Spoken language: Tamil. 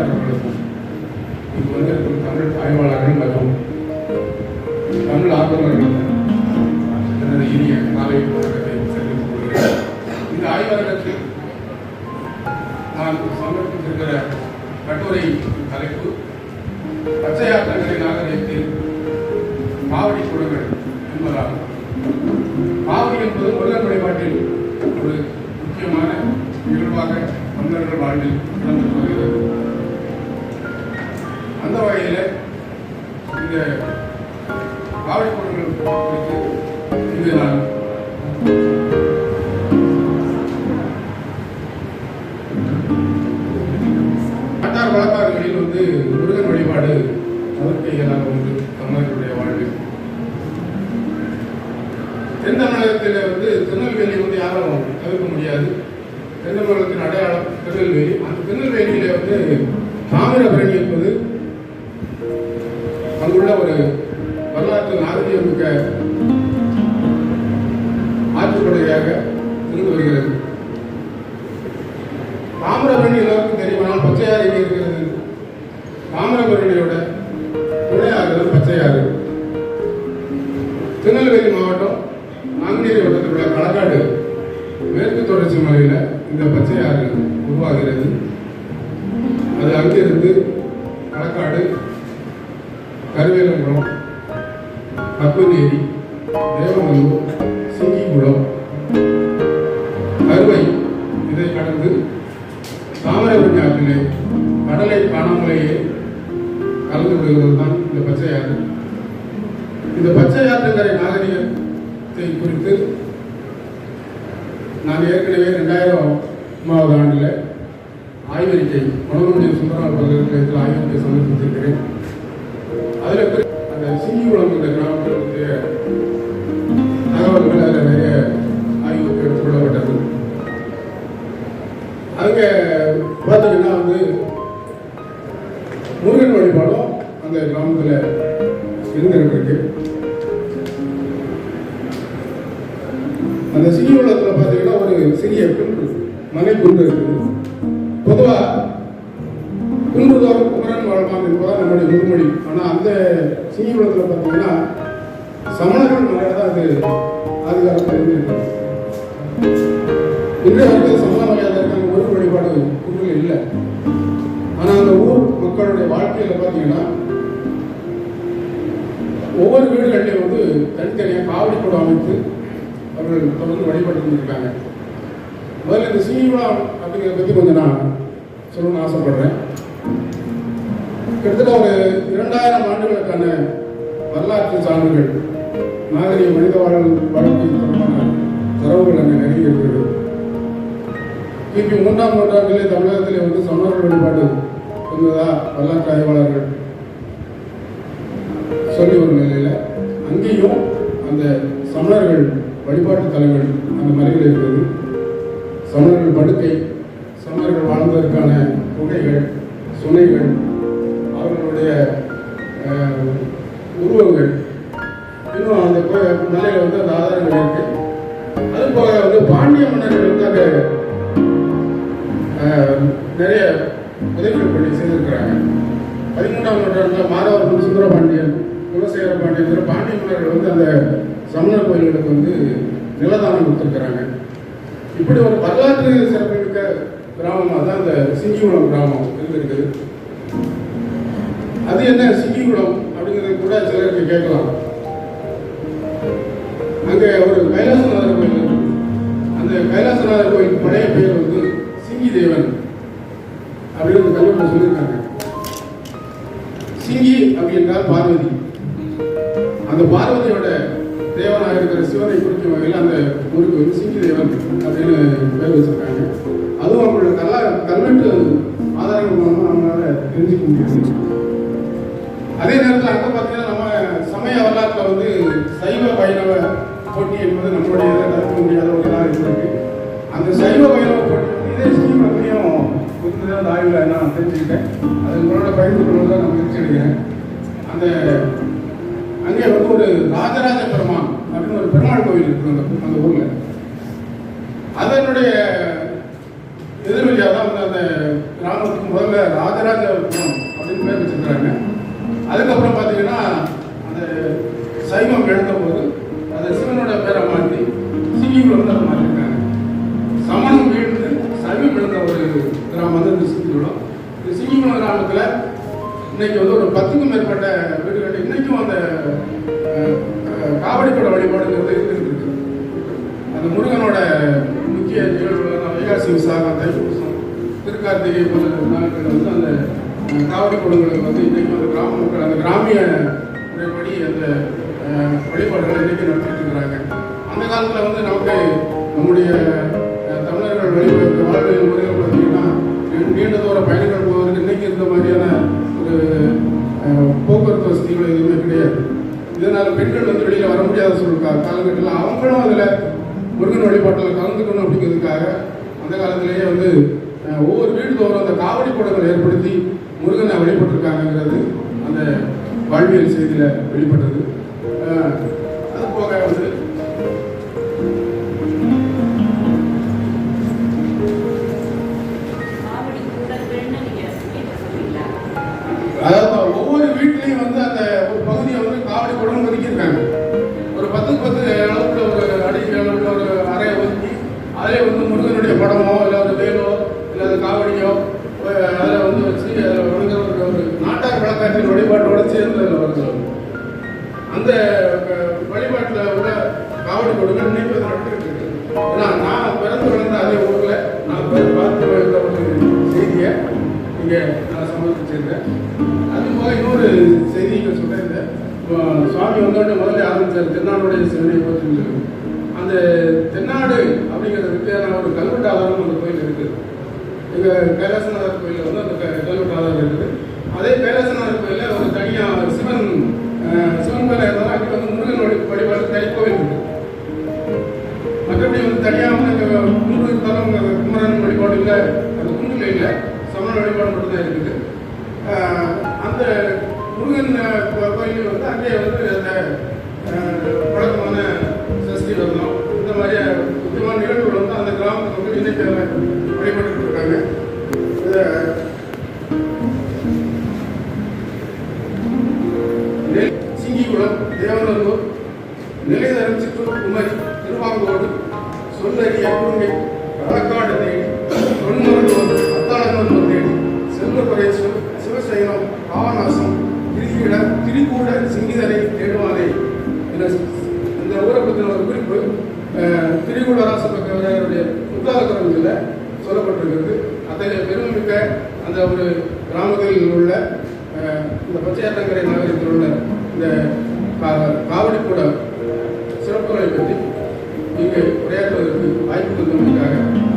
நெறியாளர்களுக்கும் இங்கு வந்து தமிழ் ஆய்வாளர்கள் மற்றும் தமிழ் ஆர்வலர்கள் எனது இனிய மாலை வணக்கத்தை தெரிவித்துக் கொள்கிறேன். இந்த ஆய்வரங்கத்தில் நான் சமர்ப்பித்திருக்கிற கட்டுரை தலைப்பு பச்சையாற்றங்களை நாகரிகத்தில் மாவடி குழுங்கள் என்பதாகும். காவடி என்பது முருகன் வழிபாட்டில் ஒரு முக்கியமான நிகழ்வாக தமிழர்கள் வாழ்வில் நடந்து அந்த வகையில் இந்த காவடி பொருட்கள் குறித்து நான் நாட்டார் வழக்காறுகளில் வந்து முருகன் வழிபாடு தவிர்க்க இயலாத ஒன்று தமிழர்களுடைய வாழ்வில் தென் தமிழகத்தில் வந்து திருநெல்வேலி வந்து யாரும் தவிர்க்க முடியாது. தென் தமிழகத்தின் அடையாளம் திருநெல்வேலி. அந்த திருநெல்வேலியில வந்து தாமிரபரணி என்பது வரலாற்று நாகரிகமிக்க ஆற்றுப்படுகையாக இருந்து வருகிறது. தாமிரபரணி எல்லோருக்கும் தெரியுமானால் பச்சையாறு எங்கே இருக்கிறது? தாமிரபரணியோட துணையாறு பச்சையாறு. திருநெல்வேலி மாவட்டம் நாங்குநேரி வட்டத்தில் உள்ள களக்காடு மேற்கு தொடர்ச்சி மலையில் இந்த பச்சையாறு உருவாகிறது. அது அங்கிருந்து களக்காடு கருவேலங்குளம் கப்பநேரி தேவநல்லூர் சிங்கிகுளம் கருவை இதை கடந்து தாமிரபரணி ஆற்றிலே கடலை காணாமலேயே கலந்து விடுகிறது தான் இந்த பச்சை ஆறு இந்த பச்சை ஆற்றங்கரை நாகரிகத்தை குறித்து நான் ஏற்கனவே ரெண்டாயிரம் மூணாவது ஆண்டில் ஆய்வறிக்கை மனோரஞ்சன் சுந்தரநாள் பல்கலைக்கழகத்தில் ஆய்வறிக்கை சமர்ப்பித்திருக்கிறேன். அதில் இந்த அந்த சிங்கிகுளம் என்ற கிராமத்தில் பற்றிய தகவல்கள் அதில் நிறைய ஆய்வுக்கு எடுத்துக்கொள்ளப்பட்டது. அங்கே பார்த்தீங்கன்னா வந்து முருகன் வழிபாடும் அந்த கிராமத்தில் இருந்துகிட்டு இருக்கு அந்த சிங்கிகுளத்தில் பார்த்தீங்கன்னா ஒரு சிறிய குன்று மலை குண்டு இருக்குது. பொதுவாக குமரன் நம்முடைய முதுமொழி. ஆனால் அந்த சிங்கிகுளத்தில் பார்த்தீங்கன்னா சமணர்கள் மலையாக தான் அது ஆதி காலத்தில் இருந்திருக்கு இன்றைய வரைக்கும் சமண மலையாக இருக்காங்க ஒரு வழிபாடு குன்றில் இல்லை. ஆனால் அந்த ஊர் மக்களுடைய வாழ்க்கையில் பார்த்தீங்கன்னா ஒவ்வொரு வீடுகள்லையும் வந்து தனித்தனியாக காவடி கூட அமைத்து அவர்கள் தொடர்ந்து வழிபட்டு இருக்காங்க முதல்ல இந்த சீனிவா அப்படிங்கிறத பற்றி கொஞ்சம் நான் சொல்லணும்னு ஆசைப்படுறேன். கிட்டத்தட்ட ஒரு இரண்டாயிரம் ஆண்டுகளுக்கான வரலாற்று சான்றுகள் நாகரிக மனித வாழ் வாழ்க்கை தொடர்பான தரவுகள் அங்கே நிறைய இருக்கிறது. கிபி மூன்றாம் நூற்றாண்டிலே தமிழகத்திலே வந்து சமணர்கள் வழிபாடு இருந்ததா வரலாற்று ஆய்வாளர்கள் சொல்லி வரும் நிலையில் அங்கேயும் அந்த சமணர்கள் வழிபாட்டு தலங்கள் அந்த மலையில் இருக்கிறது. சமணர்கள் படுக்கை சமணர்கள் வாழ்ந்ததற்கான குகைகள் சுனைகள் அவர்களுடைய உருவங்கள். இன்னும் அந்த கோ- மலையில வந்து அந்த ஆதாரங்கள் இருக்கு. அது போக வந்து பாண்டிய மன்னர்கள் வந்து அந்த அஹ், நிறைய உதவிகள் பண்ணி செய்திருக்கிறாங்க. பதிமூன்றாம் நூற்றாண்டில் மாதவர்கள் சுந்தரபாண்டியன் குலசேகர பாண்டியன் பாண்டிய மன்னர்கள் வந்து அந்த சமண கோயில்களுக்கு வந்து நிலதானம் கொடுத்துருக்குறாங்க. இப்படி ஒரு வரலாற்று சிறப்புமிக்க கிராமமாக தான் அந்த சிங்கிகுளம் கிராமம் இருந்திருக்குது. அது என்ன சிங்கிகுளம் அப்படிங்கிறது கூட சிலருக்கு கேட்கலாம். அங்கே ஒரு கைலாசநாதர் கோயில் அந்த கைலாசநாதர் கோயில் பழைய பேர் வந்து சிங்கி தேவன் அப்படின்னு ஒரு கல்வெட்டில் சொல்லியிருக்காங்க. சிங்கி அப்படின்றால் பார்வதி. அந்த பார்வதியோட தேவனாக இருக்கிற சிவனை குறிக்கும் வகையில் அந்த ஊருக்கு வந்து சிங்கி தேவன் அப்படின்னு பேர் வச்சிருக்காங்க. அதுவும் அவங்களோட கல்லா கல்வெட்டு ஆதாரங்கள் மூலமாக நம்மளால தெரிஞ்சுக்க முடியுது. அதே நேரத்தில் அங்கே பார்த்தீங்கன்னா நம்ம சமய வரலாற்றில் வந்து சைவ வைணவ போட்டி என்பது நம்மளுடைய தடுக்க முடியாத ஒரு இதாக இருந்திருக்கு. அந்த சைவ வைணவ போட்டி இதே ஸ்கீம் அப்படியும் புதுதாக அந்த ஆய்வில் நான் தெரிஞ்சுக்கிட்டேன். அது உங்களோட பகிர்ந்து கொள்வது நான் முயற்சி எடுக்கிறேன் அந்த அங்கே வந்து ஒரு ராஜராஜ பெருமான் அப்படின்னு ஒரு பெருமாள் கோவில் இருக்கு அந்த அந்த ஊரில். அதனுடைய எதிர்வழியாக தான் வந்து அந்த கிராமத்துக்கு முதல்ல ராஜராஜ அதுக்கப்புறம் பார்த்தீங்கன்னா அந்த சைவம் எழுதும்போது அந்த சிவனோட பேரை மாற்றி சிவியும் வந்து அதை மாற்றிருக்காங்க. சமணம் எழுந்து சைவம் எழுந்த ஒரு கிராமம் வந்து இந்த சிவிக்குளம் இந்த சிவிக்குளம் கிராமத்தில் இன்னைக்கு வந்து ஒரு பத்துக்கும் மேற்பட்ட வீடுகள் இன்னைக்கும் அந்த காவடிப்பட வழிபாடுங்கிறது இருந்துருக்கு அந்த முருகனோட முக்கிய நிகழ்வுகள் வைகாசி விசாகம் தைப்பூசம். திருக்கார்த்திகை போன்ற நாட்கள் வந்து அந்த காவடி குளங்களுக்கு வந்து இன்றைக்கு வந்து கிராம மக்கள் அந்த கிராமிய முறைப்படி அந்த வழிபாடுகளை இன்றைக்கு நடத்திட்டு இருக்கிறாங்க. அந்த காலத்தில் வந்து நமக்கு நம்முடைய தமிழர்கள் வழிபாடு வாழ்வியல் முறைகள் பார்த்தீங்கன்னா நீண்ட தூர பயணங்கள் போவதற்கு இன்றைக்கி இருந்த மாதிரியான ஒரு போக்குவரத்து வசதிகள் எதுவுமே கிடையாது. இதனால் பெண்கள் வந்து வெளியில் வர முடியாத சூழல் காலகட்டத்தில் அவங்களும் அதில் முருகன் வழிபாட்டில் கலந்துக்கணும் அப்படிங்கிறதுக்காக அந்த காலத்திலேயே வந்து ஒவ்வொரு வீடு தோறும் அந்த காவடி கூடங்களை ஏற்படுத்தி முருகனை வழிபட்டிருக்காங்கிறது அந்த வாழ்வியல் செய்தியில் வெளிப்பட்டது. இங்கே நான் சமர்ப்பிச்சிருந்தேன் அது போக இன்னொரு செய்தி இங்கே சொல்லியிருந்தேன். இப்போ சுவாமி வந்தோடனே முதல்ல ஆரம்பிச்சார் தென்னாடுடைய சிவனை பற்றி அந்த தென்னாடு அப்படிங்கிறதுக்கு நான் ஒரு கல்வெட்டு ஆதாரம் அந்த கோயில் இருக்குது எங்கள் கைலாசநாதர் கோயிலில் வந்து அந்த க- கல்வெட்டு ஆதாரம் இருக்குது. அதே கைலாசநாதர் கோயிலில் ஒரு தனியாக சொல்லறிய குறுங்கை களக்காடு தேடி தொன்மருந்தோர் அத்தாளநல்லூர் தேடி செல்வபுரேஸ்வர் சிவசைனம் பாவநாசம் திரிகூட திரிகூட சிங்கிதரை தேடுவாரே. என்ற இந்த ஊரை பற்றின ஒரு குறிப்பு அஹ், திரிகூடராச பக்கவருடைய புத்தாலக்கரத்தில் சொல்லப்பட்டிருக்கிறது. அத்தகைய பெருமிக்க அந்த ஒரு கிராமத்தில் உள்ள அஹ், இந்த பச்சையாற்றங்கரை நகரத்தில் உள்ள இந்த கா- காவடி கூட சிறப்புகளை பற்றி இங்கு உரையாற்றுவதற்கு வாய்ப்பு தந்தமைக்காக